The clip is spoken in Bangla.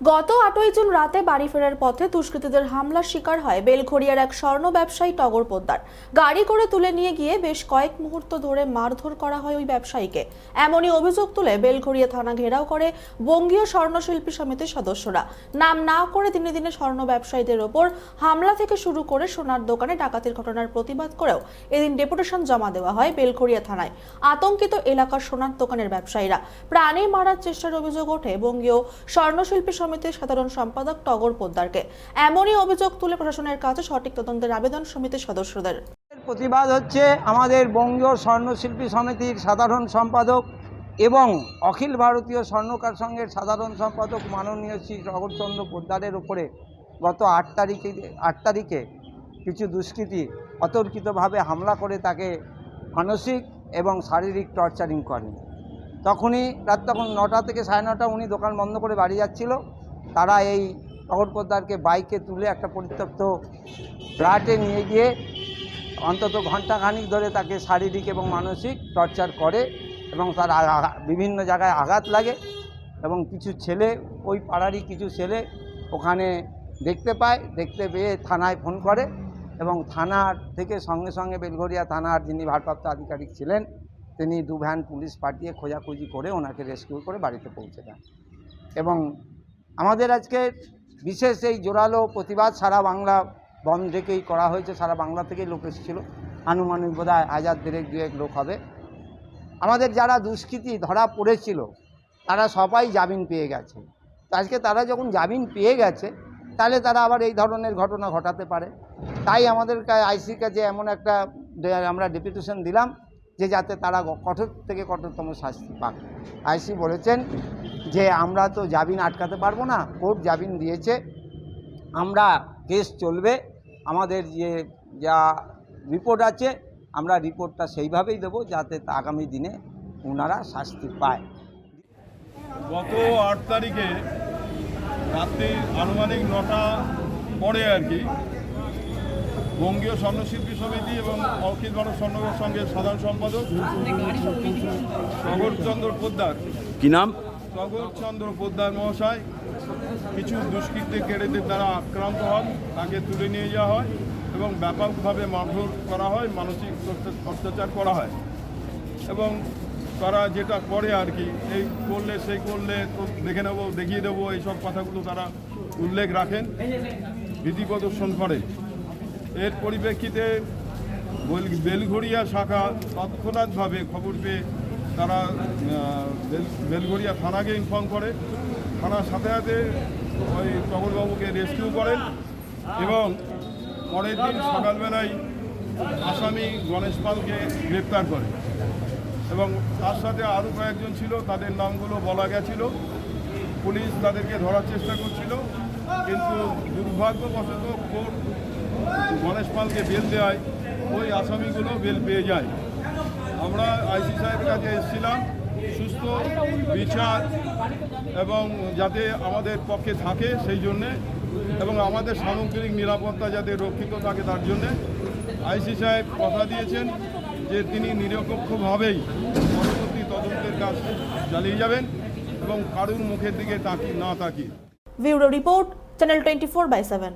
গত আটই জুন রাতে বাড়ি ফেরার পথে দুষ্কৃতীদের হামলার শিকার হয় বেলঘড়িয়ার এক স্বর্ণ ব্যবসায়ী টগর পোদ্দার। গাড়ি করে তুলে নিয়ে গিয়ে বেশ কয়েক মুহূর্ত ধরে মারধর করা হয় ওই ব্যবসায়ীকে। এমনই অভিযোগ তুলে বেলঘড়িয়া থানা ঘেরাও করে বঙ্গীয় স্বর্ণশিল্পী সমিতির সদস্যরা। নাম না করে দিনে দিনে স্বর্ণ ব্যবসায়ীদের ওপর হামলা থেকে শুরু করে সোনার দোকানে ডাকাতির ঘটনার প্রতিবাদ করেও এদিন ডেপুটেশন জমা দেওয়া হয় বেলঘড়িয়া থানায়। আতঙ্কিত এলাকার সোনার দোকানের ব্যবসায়ীরা। প্রাণে মারার চেষ্টার অভিযোগ ওঠে বঙ্গীয় স্বর্ণশিল্পী সমিতির সাধারণ সম্পাদক টগর পোদ্দারকে। এমনই অভিযোগ তুলে প্রশাসনের কাছে সঠিক তদন্তের আবেদন সমিতির সদস্যদের। প্রতিবাদ হচ্ছে আমাদের বঙ্গীয় স্বর্ণশিল্পী সমিতির সাধারণ সম্পাদক এবং অখিল ভারতীয় স্বর্ণকার সংঘের সাধারণ সম্পাদক মাননীয় শ্রী জগৎচন্দ্র পোদ্দারের উপরে গত আট তারিখে আট তারিখে কিছু দুষ্কৃতী অতর্কিতভাবে হামলা করে তাকে মানসিক এবং শারীরিক টর্চারিং করেন। তখনই রাত তখন নটা থেকে সাড়ে নটা উনি দোকান বন্ধ করে বাড়ি যাচ্ছিল। তারা এই টগর পোদ্দারকে বাইকে তুলে একটা পরিত্যক্ত ফ্ল্যাটে নিয়ে গিয়ে অন্তত ঘন্টাখানিক ধরে তাকে শারীরিক এবং মানসিক টর্চার করে এবং তার বিভিন্ন জায়গায় আঘাত লাগে এবং কিছু ছেলে, ওই পাড়ারই কিছু ছেলে ওখানে দেখতে পায়, দেখতে পেয়ে থানায় ফোন করে এবং থানার থেকে সঙ্গে সঙ্গে বেলঘরিয়া থানার যিনি ভারপ্রাপ্ত আধিকারিক ছিলেন তিনি দু ভ্যান পুলিশ পাঠিয়ে খোঁজাখুঁজি করে ওনাকে রেস্কিউ করে বাড়িতে পৌঁছে দেন। এবং আমাদের আজকে বিশেষ এই জোরালো প্রতিবাদ সারা বাংলা বন্ধ থেকেই করা হয়েছে, সারা বাংলা থেকেই লোক এসেছিল। আনুমানিক বোধ হয় হাজার দেড়েক, দুয়েক লোক হবে। আমাদের যারা দুষ্কৃতী ধরা পড়েছিল, তারা সবাই জামিন পেয়ে গেছে। আজকে তারা যখন জামিন পেয়ে গেছে, তাহলে তারা আবার এই ধরনের ঘটনা ঘটাতে পারে। তাই আমাদের আইসির কাছে এমন একটা আমরা ডেপুটেশন দিলাম। যে যাতে তারা কঠোর থেকে কঠোরতম শাস্তি পাক। আইসি বলেছেন যে আমরা তো জামিন আটকাতে পারব না, কোর্ট জামিন দিয়েছে, আমরা কেস চলবে, আমাদের যে যা রিপোর্ট আছে, আমরা রিপোর্টটা সেইভাবেই দেবো যাতে আগামী দিনে ওনারা শাস্তি পায়। গত আট তারিখে রাত্রি আনুমানিক নটা পরে আর কি বঙ্গীয় স্বর্ণশিল্পী সমিতি এবং অখিল ভারত স্বর্ণকার সংঘের সাধারণ সম্পাদক টগরচন্দ্র পোদ্দার। কি নাম? টগরচন্দ্র পোদ্দার মহাশয়। কিছু দুষ্কৃত্যে কেড়েদের দ্বারা আক্রান্ত হন তাকে তুলে নিয়ে যাওয়া হয় এবং ব্যাপকভাবে মারধর করা হয় মানসিক অত্যাচার- অত্যাচার করা হয়। এবং তারা যেটা করে আর কি এই করলে সেই করলে তো দেখে নেব দেখিয়ে দেবো এইসব কথাগুলো তারা উল্লেখ রাখেন ভীতি প্রদর্শন করে এর পরিপ্রেক্ষিতে বেল- বেলঘড়িয়া শাখা তৎক্ষণাৎভাবে খবর পেয়ে তারা বেল- বেলঘড়িয়া থানাকে ইনফর্ম করে। থানার সাথে সাথে ওই টগরবাবুকে রেস্কিউ করেন এবং পরের দিন সকালবেলায় আসামি গণেশ পালকে গ্রেপ্তার করে। এবং তার সাথে আরও কয়েকজন ছিল, তাদের নামগুলো বলা গেছিল। পুলিশ তাদেরকে ধরার চেষ্টা করছিল, কিন্তু দুর্ভাগ্যবশত কোর্ট গণেশ পালকে বেল দেওয়ায় ওই আসামিগুলো বেল পেয়ে যায়। আমরা আইসি সাহেবের কাছে এসেছিলাম, সুস্থ, বিচার এবং যাতে আমাদের পক্ষে থাকে সেই জন্যে এবং আমাদের সামগ্রিক নিরাপত্তা যাতে রক্ষিত থাকে তার জন্যে আইসি সাহেব কথা দিয়েছেন যে তিনি নিরপেক্ষভাবেই পরবর্তী তদন্তের কাজ চালিয়ে যাবেন এবং কারুর মুখের দিকে তাকি, না তাকিয়ে। Bureau report, channel twenty four by seven.